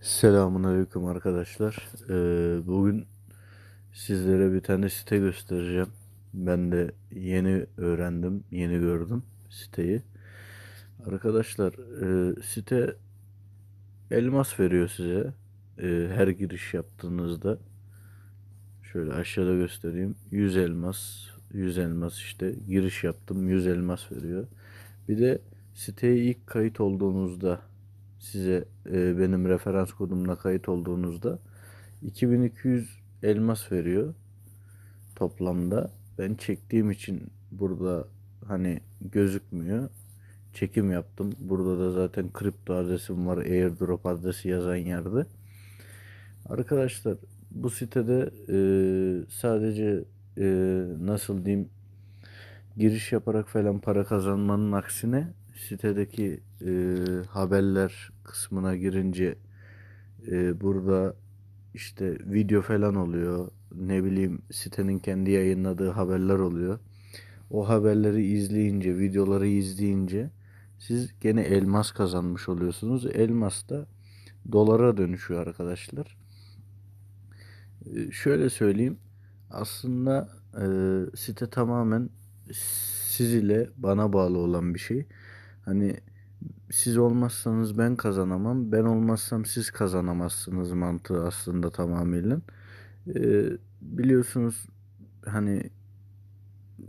Selamun Aleyküm arkadaşlar. Ee, bugün sizlere bir tane site göstereceğim. Ben de yeni öğrendim, yeni gördüm siteyi. Arkadaşlar e, site elmas veriyor size. E, her giriş yaptığınızda. Şöyle aşağıda göstereyim. 100 elmas, 100 elmas işte giriş yaptım 100 elmas veriyor. Bir de siteye ilk kayıt olduğunuzda size e, benim referans kodumla kayıt olduğunuzda 2200 elmas veriyor toplamda. Ben çektiğim için burada hani gözükmüyor. Çekim yaptım. Burada da zaten kripto adresim var. Airdrop adresi yazan yerde. Arkadaşlar bu sitede e, sadece e, nasıl diyeyim giriş yaparak falan para kazanmanın aksine sitedeki e, haberler kısmına girince e, burada işte video falan oluyor. Ne bileyim sitenin kendi yayınladığı haberler oluyor. O haberleri izleyince, videoları izleyince siz gene elmas kazanmış oluyorsunuz. Elmas da dolara dönüşüyor arkadaşlar. E, şöyle söyleyeyim. Aslında e, site tamamen siz ile bana bağlı olan bir şey. Hani siz olmazsanız ben kazanamam, ben olmazsam siz kazanamazsınız mantığı aslında tamamıyla. Ee, biliyorsunuz hani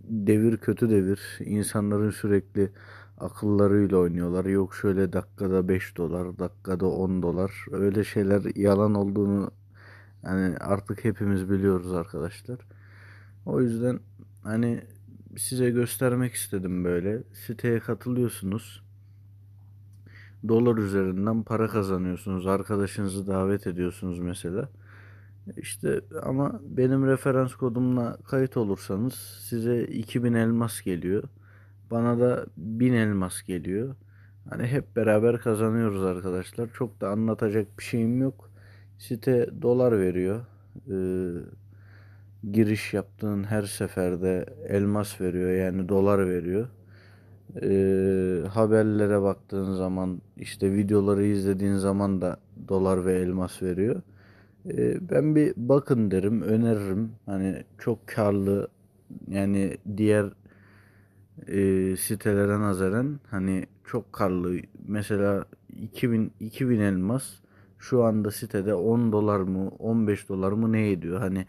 devir kötü devir. İnsanların sürekli akıllarıyla oynuyorlar. Yok şöyle dakikada 5 dolar, dakikada 10 dolar. Öyle şeyler yalan olduğunu yani artık hepimiz biliyoruz arkadaşlar. O yüzden hani size göstermek istedim böyle. Siteye katılıyorsunuz. Dolar üzerinden para kazanıyorsunuz. Arkadaşınızı davet ediyorsunuz mesela. İşte ama benim referans kodumla kayıt olursanız size 2000 elmas geliyor. Bana da 1000 elmas geliyor. Hani hep beraber kazanıyoruz arkadaşlar. Çok da anlatacak bir şeyim yok. Site dolar veriyor. Ee, giriş yaptığın her seferde elmas veriyor yani dolar veriyor. Ee, haberlere baktığın zaman işte videoları izlediğin zaman da dolar ve elmas veriyor. Ee, ben bir bakın derim öneririm hani çok karlı yani diğer e, sitelere nazaran hani çok karlı mesela 2000 2000 elmas şu anda sitede 10 dolar mı 15 dolar mı ne ediyor hani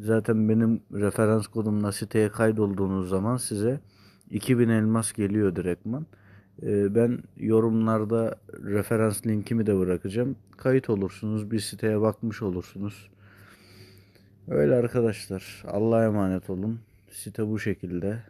Zaten benim referans kodumla siteye kaydolduğunuz zaman size 2000 elmas geliyor direktman. Ee, ben yorumlarda referans linkimi de bırakacağım. Kayıt olursunuz, bir siteye bakmış olursunuz. Öyle arkadaşlar. Allah'a emanet olun. Site bu şekilde.